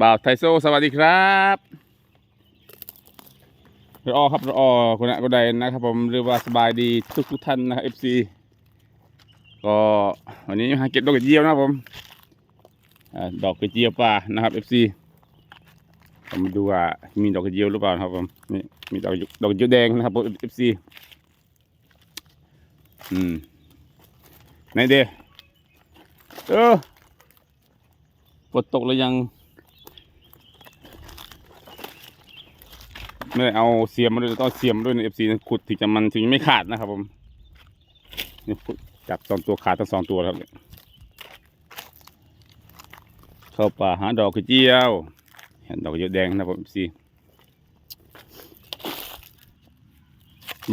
บ่าวไทโซสวัสดีครับรอครับรอคุณะก็ไดนะครับผมหรือว่าสบายดีทุกทุกท่านนะครับเอฟซีก็วันนี้มาเก็บดอกกระเจียวนะครับผมอดอกกระเจียวป่านะครับเอฟซีมาดูว่ามีดอกกระเจียวหรือเปล่าครับผมนี่มีดอกดอกกระเจียวแดงนะครับผมเอฟซีอืมไหนเด้เออฝนตกแล้วยัง ไม่ได้เอาเสียมมาด้วยต้องเสียมด้วยในเอฟซีขุดถึงจะมันถึงไม่ขาดนะครับผมนี่จับสองตัวขาดทั้งสองตัวแล้วครับเนี่ยเข้าป่าหาดอกกระเจียวเห็นดอกเจียวแดงนะครับผมเอฟซี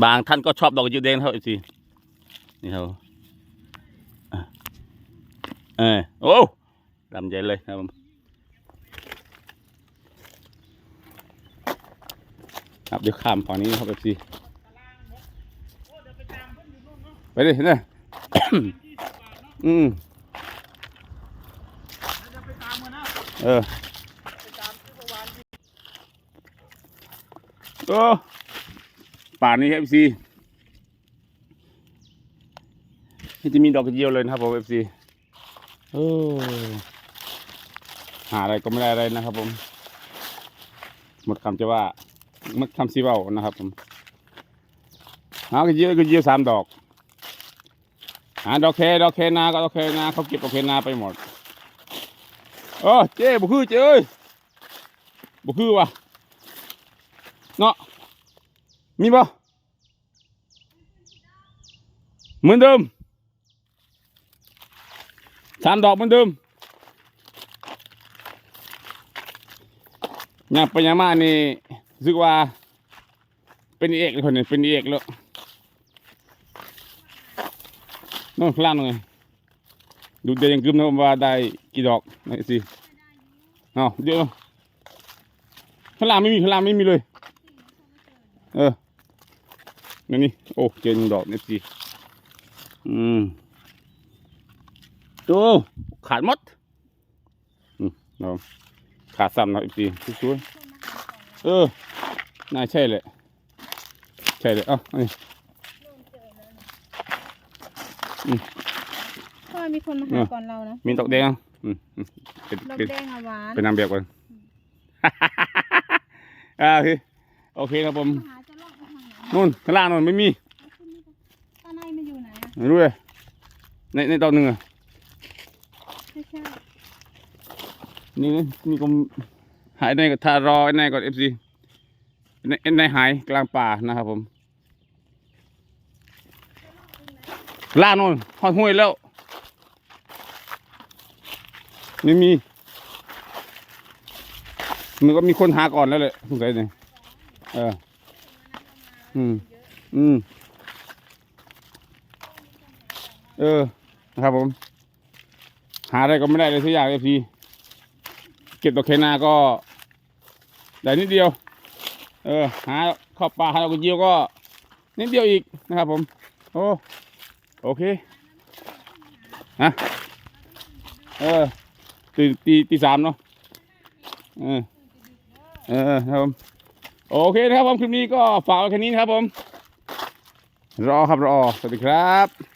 บางท่านก็ชอบดอกเจียวแดงนะครับเอฟซีนี่ครับอะเออโอ้ลำใหญ่เลยนะครับผม ครับเดี๋ยวข้ามฝั่งนี้นะครับเอฟซีไปดิเนี่ยอืมเออโอ้ป่านนี้เอฟซีจะมีดอกกระเจียวเลยนะครับผมเอฟซีโอ้หาอะไรก็ไม่ได้อะไรนะครับผม หมดคำจะว่า มันทำซีเบานะครับผมหากระเจียวกระเจียวสามดอกหาดอกแคดอกแคนาก็ดอกแคนาเขาเก็บดอกแคนาไปหมดเออเจ๊บุคือเจ๊เอ้ยบุคือวะเนาะมีบ่เหมือนเดิมสามดอกเหมือนเดิมยังไปยังมานี่ รู้สึกว่า เป็นเอกเลยคนนี้เป็นเอกแล้วนู่นข้างล่างนู่นไงดูเดียวยังกึมนะว่าได้กี่ดอกนี่สิเอาเดี๋ยวข้างล่างไม่มีขลางไม่มีเลย เออนี่นี่โอ้เจอหนึ่งดอกนี่สิอืมดูขาดมดอืมเอาขาดซ้ำนะอีกทีสวยเออ น่าใช่เลยใช่เลยเอ้านี่ทำไมมีคนมาหาก่อนเรานะมีดอกแดงอะอืมอืมเป็นดอกเป็นแดงอะหวานเป็นนางแบบก่อนอ่าโอเคโอเคครับผมหาจะลอกไปทางไหนนู่นข้างล่างนู่นไม่มีเอาขึ้นนี่ไปตอนในมันอยู่ไหนอะไม่รู้เลยในในดอกหนึ่งอะไม่ใช่นี่นี่นี่ก็หายในก็ทารอไอ้ในก่อนเอฟซี ในในหายกลางป่านะครับผมล่านนหอดห้วยแล้วไม่มี มันก็มีคนหาก่อนแล้วเลยสงสัยเนี่ยเออ อืม อืม เออ นะครับผม หาอะไรก็ไม่ได้เลยสักอย่างเลยพี่ เก็บดอกแคนาก็ ได้นิดเดียว เออหาเข้าป่าหากกระเจียวก็นิดเดียวอีกนะครับผม โอ้โอเคฮะเออตีตีตีสามเนาะเออเออครับผมโอเคนะครับผมคลิปนี้ก็ฝากไว้แค่นี้นะครับผม รอครับรอ สวัสดีครับ